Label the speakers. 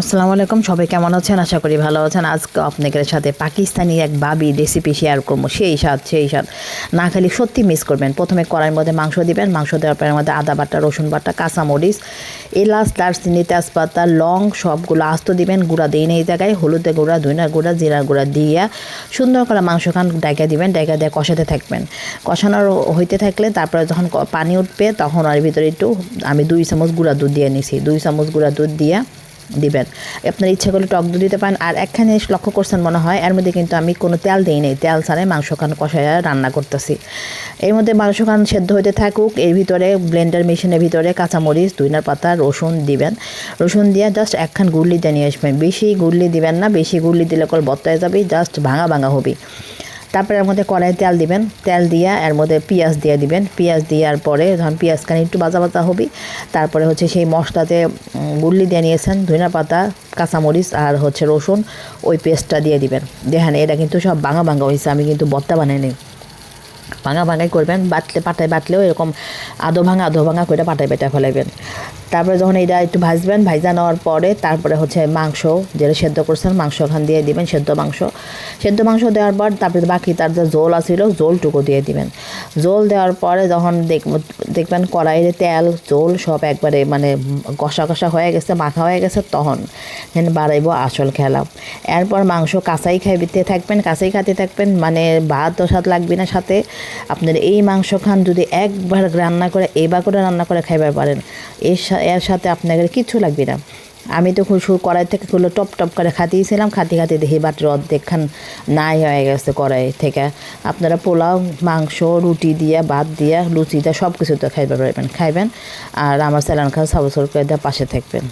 Speaker 1: আসসালামু আলাইকুম, সবাই কেমন আছেন? আশা করি ভালো আছেন। আজকে আপনাদের সাথে পাকিস্তানি এক বাবি রেসিপি শেয়ার করব। সেই স্বাদ সেই স্বাদ। না খালি সত্যি মিস করবেন। প্রথমে কড়াইয়ের মধ্যে মাংস দিবেন। মাংস দেওয়ার পরে মধ্যে আদা বাটা, রসুন বাটা, কাঁচামরিচ, এলাচ, দারচিনি, তেজপাতা, লং সবগুলো আস্ত দিবেন। গুঁড়া দিন এই জায়গায়। হলুদের গুঁড়া ধইনার গুঁড়া, জিরার গুঁড়া দিয়ে সুন্দর করে মাংস খান ডাইকা দিবেন। ডাইকা দিয়ে কষাতে থাকবেন। কষানোর হইতে থাকলে তারপরে যখন পানি উঠবে, তখন ওর ভিতরে একটু আমি দুই চামচ গুঁড়া দুধ দিয়ে নিছি। দুই চামচ গুঁড়া দুধ দিয়ে দিবেন। আপনার ইচ্ছা করলে টক দই দিতে পারেন। আর একখানে লক্ষ্য করছেন মনে হয়, এর মধ্যে কিন্তু আমি কোনো তেল দিই নেই। তেল ছাড়াই মাংস খান, কষায় রান্না করতেছি। এর মধ্যে মাংস খান সেদ্ধ হতে থাকুক, এর ভিতরে ব্লেন্ডার মেশিনের ভিতরে কাঁচামরিচ দুইনার পাতা, রসুন দিবেন। রসুন দিয়ে জাস্ট একখান গুড়লি দিয়ে নিয়ে আসবেন। বেশি গুড়লি দিবেন না, বেশি গুড়লি দিলে কল বত্তায় যাবে জাস্ট ভাঙা ভাঙা হবে। তারপরে এর মধ্যে কড়াই তেল দিবেন। তেল দিয়া এর মধ্যে পেঁয়াজ দিয়ে দিবেন। পেঁয়াজ দেওয়ার পরে যখন পেঁয়াজখানি একটু বাজা বাজা হবে। তারপরে হচ্ছে সেই মশলাতে গুল্লি দিয়ে নিয়েছেন ধনিয়া পাতা, কাঁচামরিচ আর হচ্ছে রসুন, ওই পেস্টটা দিয়ে দিবেন। দেখেন, এটা কিন্তু সব ভাঙা ভাঙা হয়েছে আমি কিন্তু বত্তা বানাই নিই ভাঙা ভাঙাই করবেন, বাটলে, পাটায় বাটলেও এরকম আধো ভাঙা আধো ভাঙা করে পাটায় বেটা ফেলাইবেন। তারপরে যখন এটা একটু ভাজবেন ভাজা নেওয়ার পরে তারপরে হচ্ছে মাংস, যেটা সেদ্ধ করছেন মাংস ওখান দিয়ে দিবেন সেদ্ধ মাংস। সেদ্ধ মাংস দেওয়ার পর তারপরে বাকি তার যে জোল আছিল জোলটুকু দিয়ে দিবেন। জোল দেওয়ার পরে যখন দেখ- দেখবেন কড়াইয়ে তেল জোল সব একবারে মানে কষা কষা হয়ে গেছে, মাখা হয়ে গেছে, তখন এখানে বাড়াইবো আসল খেলা। এরপর মাংস কাঁচাই খাইতে থাকবেন, কাঁচাই খাতে থাকবেন মানে ভাত তো স্বাদ লাগবে না সাথে। আপনার এই মাংস খান যদি একবার রান্না করে, এবার করে রান্না করে খাইবার পারেন, এর এর সাথে আপনাদের কিচ্ছু লাগবে না। আমি তো কড়াই থেকে খুলে টপ টপ করে খাতিয়েছিলাম খাতি খাতি দেখি বাটির অর্ধেকখান নাই হয়ে গেছে কড়াই থেকে। আপনারা পোলাও, মাংস, রুটি দিয়ে, ভাত দিয়ে, লুচি দিয়ে সব কিছু তো খাইতে পারবেন, খাইবেন। আর আমার স্যালান খাওয়া সবসর করে দেওয়া পাশে থাকবেন।